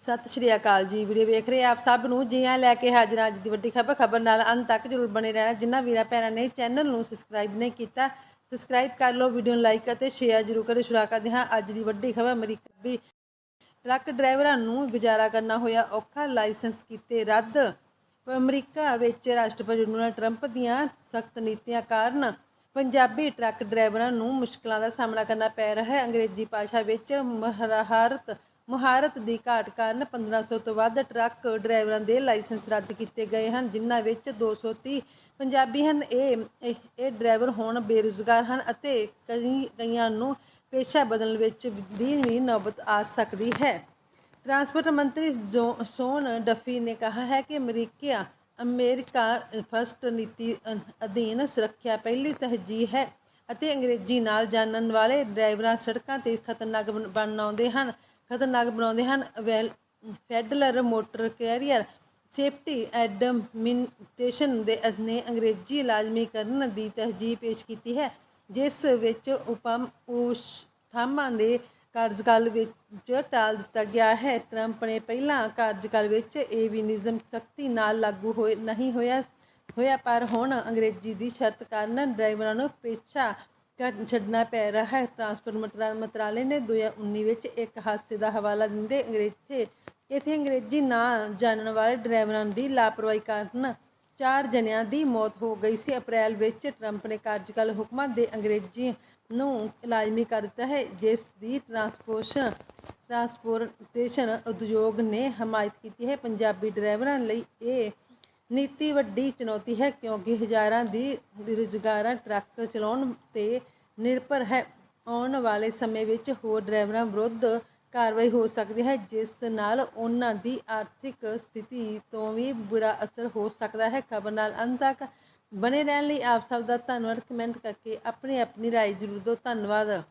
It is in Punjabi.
ਸਤਿ ਸ਼੍ਰੀ ਅਕਾਲ ਜੀ। ਵੀਡੀਓ ਵੇਖ ਰਹੇ ਆਪ ਸਭ ਨੂੰ। ਜੀ ਆਇਆਂ ਲੈ ਕੇ ਹਾਜ਼ਰ ਅੱਜ ਦੀ ਵੱਡੀ ਖਬਰ। ਖਬਰ ਨਾਲ ਅੰਤ ਤੱਕ ਜਰੂਰ ਬਣੇ ਰਹਿਣਾ। ਜਿਨ੍ਹਾਂ ਵੀਰਾਂ ਭੈਣਾਂ ਨੇ ਚੈਨਲ ਨੂੰ ਸਬਸਕ੍ਰਾਈਬ ਨਹੀਂ ਕੀਤਾ, ਸਬਸਕ੍ਰਾਈਬ ਕਰ ਲਓ, ਵੀਡੀਓ ਨੂੰ ਲਾਈਕ ਅਤੇ ਸ਼ੇਅਰ ਜਰੂਰ ਕਰੋ ਸ਼ੁਰੂ ਕਰਦੇ ਹਾਂ ਅੱਜ ਦੀ ਵੱਡੀ ਖਬਰ। ਅਮਰੀਕਾ ਵੀ ਟਰੱਕ ਡਰਾਈਵਰਾਂ ਨੂੰ ਗੁਜ਼ਾਰਾ ਕਰਨਾ ਹੋਇਆ ਔਖਾ। ਲਾਇਸੈਂਸ ਕੀਤੇ ਰੱਦ। ਅਮਰੀਕਾ ਵਿੱਚ ਰਾਸ਼ਟਰਪਤੀ ਡੋਨਾਲਡ ਟਰੰਪ ਦੀਆਂ ਸਖਤ ਨੀਤੀਆਂ ਕਾਰਨ ਪੰਜਾਬੀ ਟਰੱਕ ਡਰਾਈਵਰਾਂ ਨੂੰ ਮੁਸ਼ਕਲਾਂ ਦਾ ਸਾਹਮਣਾ ਕਰਨਾ ਪੈ ਰਿਹਾ ਹੈ। ਅੰਗਰੇਜ਼ੀ ਭਾਸ਼ਾ ਵਿੱਚ ਮਹਾਰਤ ਮੁਹਾਰਤ ਦੀ ਘਾਟ ਕਾਰਨ 1500 ਤੋਂ ਵੱਧ ਟਰੱਕ ਡਰਾਈਵਰਾਂ ਦੇ ਲਾਇਸੈਂਸ ਰੱਦ ਕੀਤੇ ਗਏ ਹਨ, ਜਿਨ੍ਹਾਂ ਵਿੱਚ 230 ਪੰਜਾਬੀ ਹਨ। ਇਹ ਇਹ ਇਹ ਡਰਾਈਵਰ ਹੋਣ ਬੇਰੁਜ਼ਗਾਰ ਹਨ ਅਤੇ ਕਈ, ਕਈਆਂ ਨੂੰ ਪੇਸ਼ਾ ਬਦਲਣ ਵਿੱਚ ਵੀ ਨੌਬਤ ਆ ਸਕਦੀ ਹੈ। ਟਰਾਂਸਪੋਰਟ ਮੰਤਰੀ ਜੋ- ਸੋਨ ਡਫੀ ਨੇ ਕਹਾ ਹੈ ਕਿ ਅਮਰੀਕਾ ਅਮਰੀਕਾ ਫਸਟ ਨੀਤੀ ਅਧੀਨ ਸੁਰੱਖਿਆ ਪਹਿਲੀ ਤਰਜੀਹ ਹੈ ਅਤੇ ਅੰਗਰੇਜ਼ੀ ਨਾਲ ਜਾਣਨ ਵਾਲੇ ਡਰਾਈਵਰਾਂ ਸੜਕਾਂ ਤੇ ਖਤਰਨਾਕ ਬਣ- ਬਣਾਉਂਦੇ ਹਨ। ਖਤਰਨਾਕ ਬਣਾਉਂਦੇ ਹਨ। Well federal motor carrier safety administration ਦੇ ਨੇ ਅੰਗਰੇਜ਼ੀ ਲਾਜ਼ਮੀ ਕਰਨ ਦੀ ਤਰਜੀਹ ਪੇਸ਼ ਕੀਤੀ ਹੈ, ਜਿਸ ਵਿੱਚ ਉਪਮ ਉਸ ਦੇ ਕਾਰਜਕਾਲ ਵਿੱਚ ਟਾਲ ਦਿੱਤਾ ਗਿਆ ਹੈ। ਟਰੰਪ ਨੇ ਪਹਿਲਾਂ ਕਾਰਜਕਾਲ ਵਿੱਚ ਇਹ ਵੀ ਨਿਯਮ ਸਖਤੀ ਨਾਲ ਲਾਗੂ ਹੋਏ, ਨਹੀਂ ਹੋਇਆ ਹੋਇਆ, ਪਰ ਹੁਣ ਅੰਗਰੇਜ਼ੀ ਦੀ ਸ਼ਰਤ ਕਾਰਨ ਡਰਾਈਵਰਾਂ ਨੂੰ ਪੇਸ਼ਾ ਕੱਢ ਛੱਡਣਾ ਪੈ ਰਿਹਾ ਹੈ। ਟਰਾਂਸਪੋਰਟ ਮੰਤਰਾ- ਮੰਤਰਾਲੇ ਨੇ 2019 ਵਿੱਚ ਇੱਕ ਹਾਦਸੇ ਦਾ ਹਵਾਲਾ ਦਿੰਦੇ ਅੰਗਰੇਜ਼ੀ ਇੱਥੇ ਅੰਗਰੇਜ਼ੀ ਨਾ ਜਾਣਨ ਵਾਲੇ ਡਰਾਈਵਰਾਂ ਦੀ ਲਾਪਰਵਾਹੀ ਕਾਰਨ ਚਾਰ ਜਣਿਆਂ ਦੀ ਮੌਤ ਹੋ ਗਈ ਸੀ। ਅਪ੍ਰੈਲ ਵਿੱਚ ਟਰੰਪ ਨੇ ਕਾਰਜਕਾਲ ਹੁਕਮਾਂ ਦੇ ਅੰਗਰੇਜ਼ੀ ਨੂੰ ਲਾਜ਼ਮੀ ਕਰ ਦਿੱਤਾ ਹੈ, ਜਿਸ ਦੀ ਟਰਾਂਸਪੋਰਸ਼ਨ, ਟਰਾਂਸਪੋਰਟੇਸ਼ਨ ਉਦਯੋਗ ਨੇ ਹਮਾਇਤ ਕੀਤੀ ਹੈ। ਪੰਜਾਬੀ ਡਰਾਈਵਰਾਂ ਲਈ ਇਹ ਨੀਤੀ ਵੱਡੀ ਚੁਣੌਤੀ ਹੈ ਕਿਉਂਕਿ ਹਜ਼ਾਰਾਂ ਦੀ ਰੁਜ਼ਗਾਰਾਂ ਟਰੱਕ ਚਲਾਉਣ ਤੇ ਨਿਰਭਰ ਹੈ। ਆਉਣ ਵਾਲੇ ਸਮੇਂ ਵਿੱਚ ਹੋਰ ਡਰਾਈਵਰਾਂ ਵਿਰੁੱਧ ਕਾਰਵਾਈ ਹੋ ਸਕਦੀ ਹੈ, ਜਿਸ ਨਾਲ ਉਹਨਾਂ ਦੀ ਆਰਥਿਕ ਸਥਿਤੀ ਤੋਂ ਵੀ ਬੁਰਾ ਅਸਰ ਹੋ ਸਕਦਾ ਹੈ। ਖਬਰ ਨਾਲ ਅੰਤ ਤੱਕ ਬਣੇ ਰਹਿਣ ਲਈ ਆਪ ਸਭ ਦਾ ਧੰਨਵਾਦ। ਕਮੈਂਟ ਕਰਕੇ ਆਪਣੀ ਆਪਣੀ ਰਾਏ ਜ਼ਰੂਰ ਦਿਓ। ਧੰਨਵਾਦ।